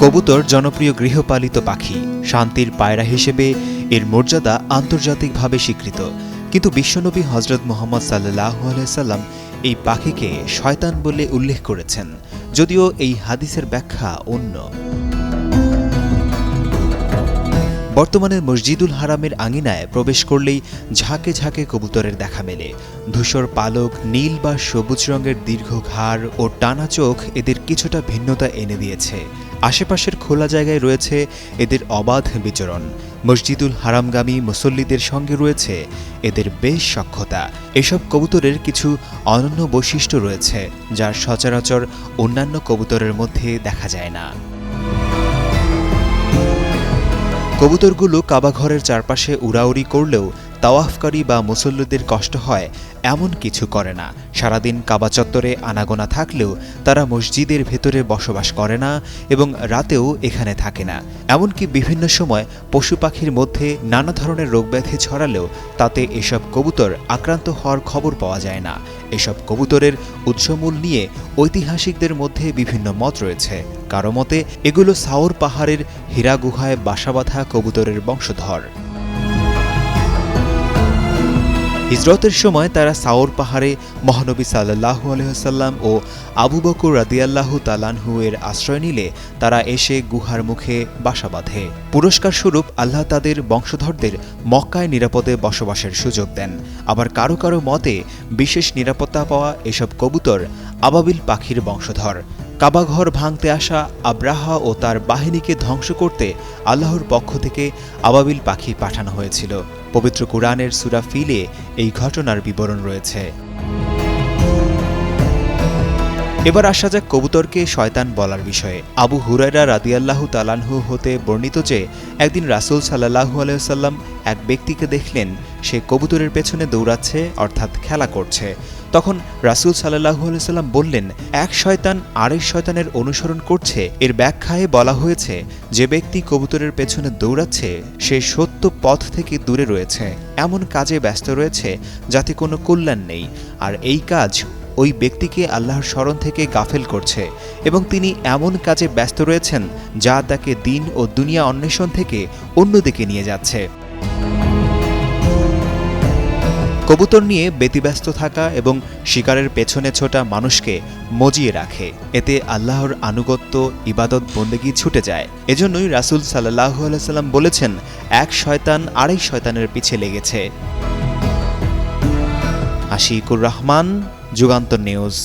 কবুতর জনপ্রিয় গৃহপালিত পাখি, শান্তির পায়রা হিসেবে এর মর্যাদা আন্তর্জাতিকভাবে স্বীকৃত। কিন্তু বিশ্বনবী হজরত মোহাম্মদ সাল্লাহ আলাইসাল্লাম এই পাখিকে শয়তান বলে উল্লেখ করেছেন। যদিও এই হাদিসের ব্যাখ্যা অন্য। বর্তমানে মসজিদুল হারামের আঙিনায় প্রবেশ করলেই ঝাঁকে ঝাঁকে কবুতরের দেখা মেলে। ধূসর পালক, নীল বা সবুজ রঙের দীর্ঘ ঘাড় ও টানা চোখ এদের কিছুটা ভিন্নতা এনে দিয়েছে। আশেপাশের খোলা জায়গায় রয়েছে এদের অবাধ বিচরণ। মসজিদুল হারামগামী মুসল্লিদের সঙ্গে রয়েছে এদের বেশ সক্ষতা এসব কবুতরের কিছু অনন্য বৈশিষ্ট্য রয়েছে, যা সচরাচর অন্যান্য কবুতরের মধ্যে দেখা যায় না। কবুতরগুলো কাবাঘরের চারপাশে উড়াউড়ি করলেও তাওয়াফকারী বা মুসল্লিদের কষ্ট হয়, এমন কিছু করে না। সারাদিন কাবা চত্বরে আনাগোনা থাকলেও তারা মসজিদের ভেতরে বসবাস করে না এবং রাতেও এখানে থাকে না। এমনকি বিভিন্ন সময় পশু পাখির মধ্যে নানা ধরনের রোগব্যাধি ছড়ালেও তাতে এসব কবুতর আক্রান্ত হওয়ার খবর পাওয়া যায় না। এসব কবুতরের উৎসমূল নিয়ে ঐতিহাসিকদের মধ্যে বিভিন্ন মত রয়েছে। কারও মতে, এগুলো সাওর পাহাড়ের হীরা গুহায় বাসা বাঁধা কবুতরের বংশধর। হিজরতের সময় তারা সাওর পাহাড়ে মহানবী সাল্লাহু আলহাম ও আবু বকর রাদিয়াল্লাহু তালানহু এর আশ্রয় নিলে তারা এসে গুহার মুখে বাসা বাঁধে। পুরস্কার স্বরূপ আল্লাহ তাদের বংশধরদের মক্কায় নিরাপদে বসবাসের সুযোগ দেন। আবার কারও কারও মতে, বিশেষ নিরাপত্তা পাওয়া এসব কবুতর আবাবিল পাখির বংশধর। কাবাঘর ভাঙতে আসা আব্রাহা ও তার বাহিনীকে ধ্বংস করতে আল্লাহর পক্ষ থেকে আবাবিল পাখি পাঠানো হয়েছিল। পবিত্র কোরআনের সুরা ফিলে এই ঘটনার বিবরণ রয়েছে। এবার আসা যাক কবুতরকে শয়তান বলার বিষয়ে। আবু হুরাইরা রাদিয়াল্লাহু তালানহু হতে বর্ণিত যে, একদিন রাসুল সাল্লাহু আলাইসাল্লাম এক ব্যক্তিকে দেখলেন, সে কবুতরের পেছনে দৌড়াচ্ছে, অর্থাৎ খেলা করছে। তখন রাসুল সাল্লাহু আলাইসাল্লাম বললেন, এক শয়তান আরেক শয়তানের অনুসরণ করছে। এর ব্যাখ্যায় বলা হয়েছে, যে ব্যক্তি কবুতরের পেছনে দৌড়াচ্ছে, সে সত্য পথ থেকে দূরে রয়েছে। এমন কাজে ব্যস্ত রয়েছে, যাতে কোনো কল্যাণ নেই। আর এই কাজ ওই ব্যক্তিকে আল্লাহর স্মরণ থেকে গাফেল করছে এবং তিনি এমন কাজে ব্যস্ত রয়েছেন যা তাকে দিন ও দুনিয়া অন্বেষণ থেকে অন্যদিকে নিয়ে যাচ্ছে। কবুতর নিয়ে ব্যতিব্যস্ত থাকা এবং শিকারের পেছনে ছোটা মানুষকে মজিয়ে রাখে। এতে আল্লাহর আনুগত্য, ইবাদত, বন্দেগি ছুটে যায়। এজন্যই রাসুল সাল্লাহ সাল্লাম বলেছেন, এক শয়তান আরেক শয়তানের পিছে লেগেছে। আশিকুর রহমান যুগান্তর নিউজ।